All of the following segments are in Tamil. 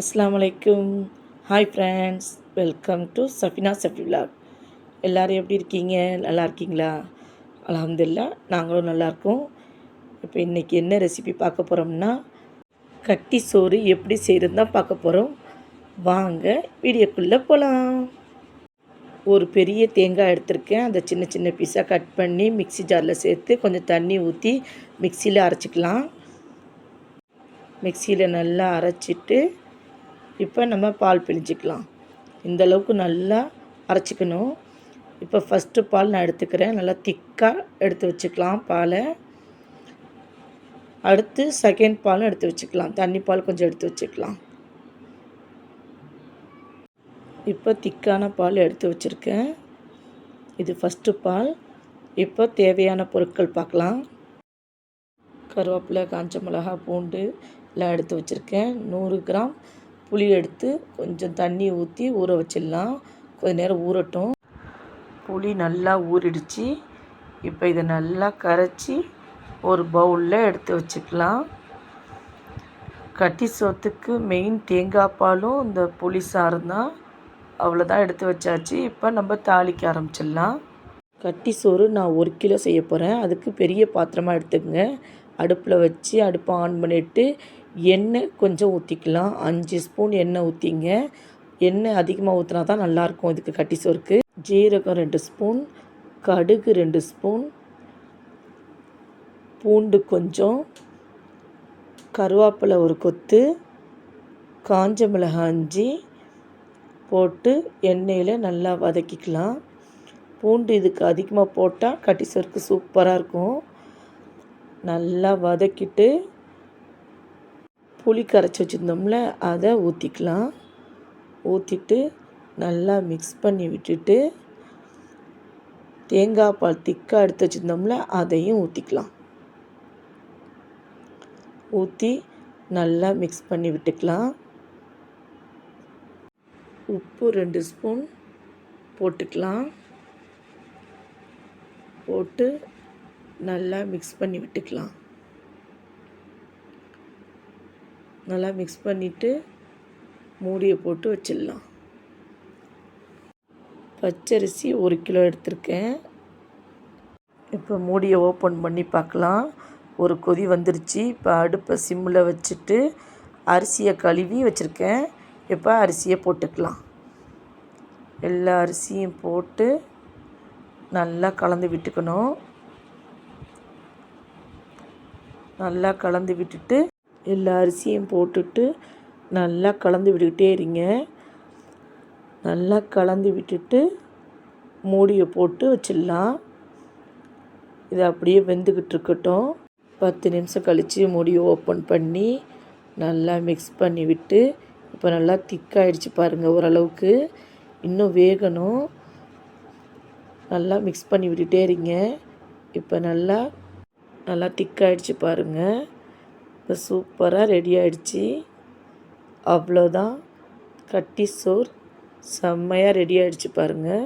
அஸ்ஸலாமு hi friends welcome to Safina Safi vlog. எல்லோரும் எப்படி இருக்கீங்க? நல்லா இருக்கீங்களா? அலமதுல்லா நாங்களும் நல்லாயிருக்கோம் இப்போ இன்றைக்கி என்ன ரெசிபி பார்க்க போகிறோம்னா கட்டி சோறு எப்படி செய்கிறது தான் பார்க்க போகிறோம் வாங்க வீடியோக்குள்ளே போகலாம் ஒரு பெரிய தேங்காய் எடுத்திருக்கேன். அதை சின்ன சின்ன பீஸாக கட் பண்ணி மிக்ஸி ஜாரில் சேர்த்து கொஞ்சம் தண்ணி ஊற்றி மிக்சியில் அரைச்சிக்கலாம். மிக்சியில் நல்லா அரைச்சிட்டு இப்போ நம்ம பால் பிழிஞ்சிக்கலாம். இந்தளவுக்கு நல்லா அரைச்சிக்கணும். இப்போ ஃபஸ்ட்டு பால் நான் எடுத்துக்கிறேன். நல்லா திக்காக எடுத்து வச்சுக்கலாம் பாலை. அடுத்து செகண்ட் பாலும் எடுத்து வச்சுக்கலாம். தண்ணி பால் கொஞ்சம் எடுத்து வச்சுக்கலாம். இப்போ திக்கான பால் எடுத்து வச்சுருக்கேன். இது ஃபஸ்ட்டு பால். இப்போ தேவையான பொருட்கள் பார்க்கலாம். கருவேப்பிலை காஞ்ச மிளகா பூண்டு எல்லாம் எடுத்து வச்சுருக்கேன். நூறு கிராம் புளி எடுத்து கொஞ்சம் தண்ணி ஊற்றி ஊற வச்சிடலாம். கொஞ்ச நேரம் ஊறட்டும். புளி நல்லா ஊறிடுச்சு. இப்போ இதை நல்லா கரைச்சி ஒரு பவுலில் எடுத்து வச்சுக்கலாம். கட்டி சோத்துக்கு மெயின் தேங்காய் பாலும் இந்த புளி சாரும் தான் அவ்வளோதான் எடுத்து வச்சாச்சு. இப்போ நம்ம தாளிக்க ஆரம்பிச்சிடலாம். கட்டி சோறு நான் ஒரு கிலோ செய்ய போகிறேன் அதுக்கு பெரிய பாத்திரமாக எடுத்துக்கங்க. அடுப்பில் வச்சு அடுப்பை ஆன் பண்ணிவிட்டு எண்ணெய் கொஞ்சம் ஊற்றிக்கலாம். அஞ்சு ஸ்பூன் எண்ணெய் ஊற்றிங்க எண்ணெய் அதிகமாக ஊற்றினா தான் நல்லாயிருக்கும் இதுக்கு கட்டி சோறுக்கு. ஜீரகம் ரெண்டு ஸ்பூன் கடுகு ரெண்டு ஸ்பூன் பூண்டு கொஞ்சம் கருவேப்பிலை ஒரு கொத்து காஞ்ச மிளகாய் அஞ்சு போட்டு எண்ணெயில் நல்லா வதக்கிக்கலாம். பூண்டு இதுக்கு அதிகமாக போட்டால் கட்டி சோறுக்கு சூப்பராக இருக்கும். நல்லா வதக்கிட்டு புளி கரைச்சி வச்சுருந்தோம்ல அதை ஊற்றிக்கலாம் ஊற்றிட்டு நல்லா மிக்ஸ் பண்ணி விட்டுட்டு தேங்காய் பால் திக்காக எடுத்து வச்சுருந்தோம்ல அதையும் ஊற்றிக்கலாம் ஊற்றி நல்லா மிக்ஸ் பண்ணி விட்டுக்கலாம். உப்பு ரெண்டு ஸ்பூன் போட்டுக்கலாம். போட்டு நல்லா மிக்ஸ் பண்ணி விட்டுக்கலாம். நல்லா மிக்ஸ் பண்ணிவிட்டு மூடியை போட்டு வச்சிடலாம். பச்சரிசி ஒரு கிலோ எடுத்திருக்கேன். இப்போ மூடியை ஓப்பன் பண்ணி பார்க்கலாம். ஒரு கொதி வந்துருச்சு. இப்போ அடுப்பை சிம்மில் வச்சுட்டு அரிசியை கழுவி வச்சுருக்கேன். இப்போ அரிசியை போட்டுக்கலாம். எல்லா அரிசியும் போட்டு நல்லா கலந்து விட்டுக்கணும். நல்லா கலந்து விட்டுட்டு எல்லா அரிசியும் போட்டுட்டு நல்லா கலந்து விட்டுக்கிட்டே இருங்க. நல்லா கலந்து விட்டுட்டு மூடியை போட்டு வச்சிடலாம். இது அப்படியே வெந்துக்கிட்டு இருக்கட்டும். பத்து நிமிஷம் கழித்து மூடியை ஓப்பன் பண்ணி நல்லா மிக்ஸ் பண்ணி விட்டு இப்போ நல்லா திக்காயிடுச்சு பாருங்கள் ஓரளவுக்கு. இன்னும் வேகணும். நல்லா மிக்ஸ் பண்ணி விட்டுட்டே இருங்க. இப்போ நல்லா நல்லா திக்காயிடுச்சு பாருங்கள் இப்போ சூப்பராக ரெடி ஆகிடுச்சி அவ்வளோதான் கட்டி சோர் செம்மையாக ரெடி ஆகிடுச்சு பாருங்கள்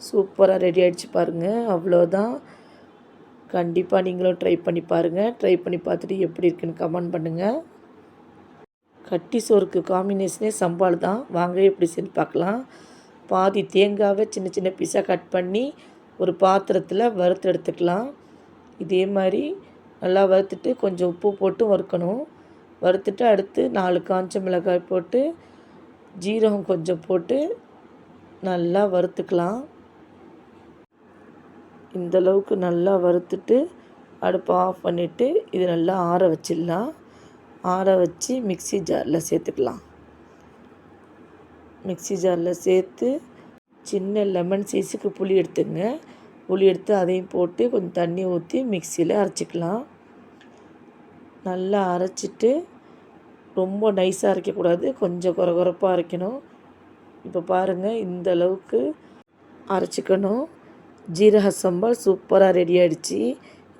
சூப்பராக ரெடி ஆகிடுச்சு பாருங்கள் அவ்வளோதான் கண்டிப்பாக நீங்களும் ட்ரை பண்ணி பாருங்கள் ட்ரை பண்ணி பார்த்துட்டு எப்படி இருக்குன்னு கமெண்ட் பண்ணுங்கள் கட்டி சோறுக்கு காம்பினேஷனே சம்பால் தான். வாங்க எப்படி செஞ்சு பார்க்கலாம். பாதி தேங்காவை சின்ன சின்ன பீஸாக கட் பண்ணி ஒரு பாத்திரத்தில் வறுத்து எடுத்துக்கலாம். இதே மாதிரி நல்லா வறுத்துட்டு கொஞ்சம் உப்பு போட்டு வறுக்கணும். வறுத்துட்டு அடுத்து நாலு காஞ்ச மிளகாய் போட்டு ஜீரகம் கொஞ்சம் போட்டு நல்லா வறுத்துக்கலாம். இந்தளவுக்கு நல்லா வறுத்துட்டு அடுப்பை ஆஃப் பண்ணிவிட்டு இது நல்லா ஆற வச்சிடலாம். ஆற வச்சு மிக்ஸி ஜாரில் சேர்த்துக்கலாம். மிக்ஸி ஜாரில் சேர்த்து சின்ன லெமன் சைஸுக்கு புளி எடுத்துங்க. புளி எடுத்து அதையும் போட்டு கொஞ்சம் தண்ணி ஊற்றி மிக்சியில் அரைச்சிக்கலாம். நல்லா அரைச்சிட்டு ரொம்ப நைஸாக அரைக்கக்கூடாது. கொஞ்சம் குறை குறைப்பாக அரைக்கணும். இப்போ பாருங்கள் இந்த அளவுக்கு அரைச்சிக்கணும். ஜீரக சம்பால் சூப்பராக ரெடி ஆகிடுச்சு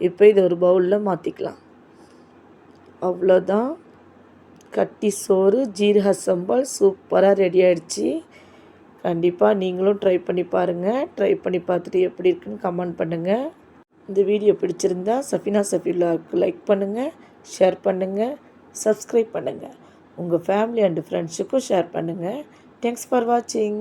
இப்போ இதை ஒரு பவுலில் மாற்றிக்கலாம் அவ்வளோதான் கட்டி சோறு ஜீரக சம்பால் சூப்பராக ரெடி ஆகிடுச்சு கண்டிப்பாக நீங்களும் ட்ரை பண்ணி பாருங்கள் ட்ரை பண்ணி பார்த்துட்டு எப்படி இருக்குன்னு கமெண்ட் பண்ணுங்கள் இந்த வீடியோ பிடிச்சிருந்தா சஃபினா சஃபிலாவுக்கு லைக் பண்ணுங்கள் ஷேர் பண்ணுங்கள் சப்ஸ்கிரைப் பண்ணுங்கள் உங்கள் ஃபேமிலி அண்டு ஃப்ரெண்ட்ஸுக்கும் ஷேர் பண்ணுங்கள் தேங்க்ஸ் ஃபார் வாட்சிங்